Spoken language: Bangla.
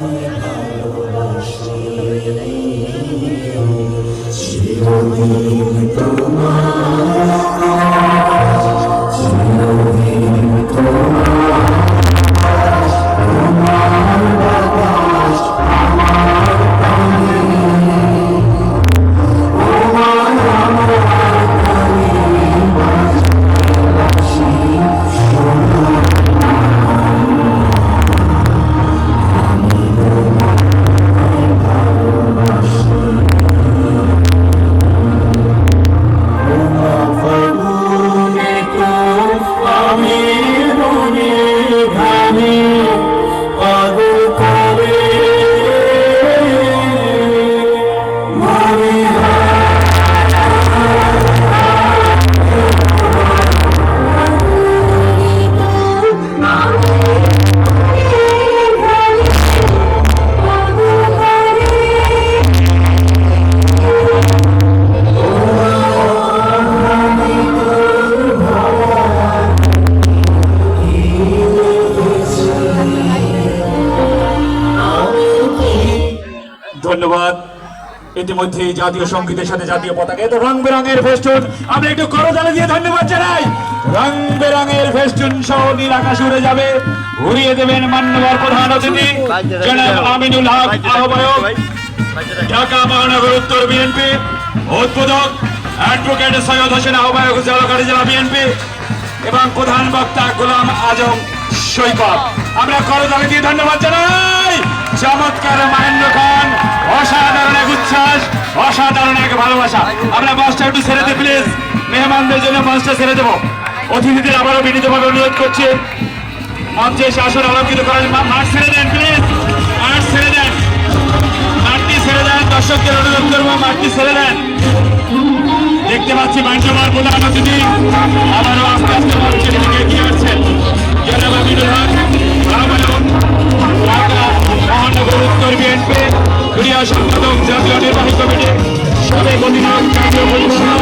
Hallelujah. ধন্যবাদ। ইতিমধ্যে জাতীয় সঙ্গীতের সাথে জাতীয় পতাকা এত রং বেরঙের ফেস্টুন। আমরা একটু করতালি দিয়ে ধন্যবাদ জানাই। রং বেরঙের ফেস্টুন সহ নীল আকাশ উড়ে যাবে। উড়িয়ে দেবেন মান্যবর প্রধান অতিথি, জনাব আমিনুল হক আহ্বায়ক, ঢাকা মহানগর উত্তর বিএনপি উদ্বোধক অ্যাডভোকেট সৈয়দ হোসেন আহ্বায়ক জলকারী জেলা বিএনপি এবং প্রধান বক্তা গোলাম আজম সৈকত। আমরা করতালি দিয়ে ধন্যবাদ জানাই। চমৎকার মহেন্দ্র ভালোবাসা। আমরা বাসটা একটু ছেড়ে দিই প্লিজ মেহমানদের জন্য বাসটা ছেড়ে দেবো। অতিথিদের আবারও বিনীতভাবে অনুরোধ করছি। মঞ্চে এসে আসন, আলোকিত করার মাঠ ছেড়ে দেন প্লিজ মাঠ ছেড়ে দেন। মাঠটি ছেড়ে দেন। দর্শকদের অনুরোধ করব, মাঠটি ছেড়ে দেন। দেখতে পাচ্ছি মান্যবর প্রধান অতিথি। আবারও আস্তে আস্তে মঞ্চের দিকে এগিয়ে আসছেন। জনাব ঢাকা মহানগর উত্তর বিএনপি ক্রীড়া সম্পাদক জাতীয় নির্বাহী কমিটি। জাতীয় পরিবহন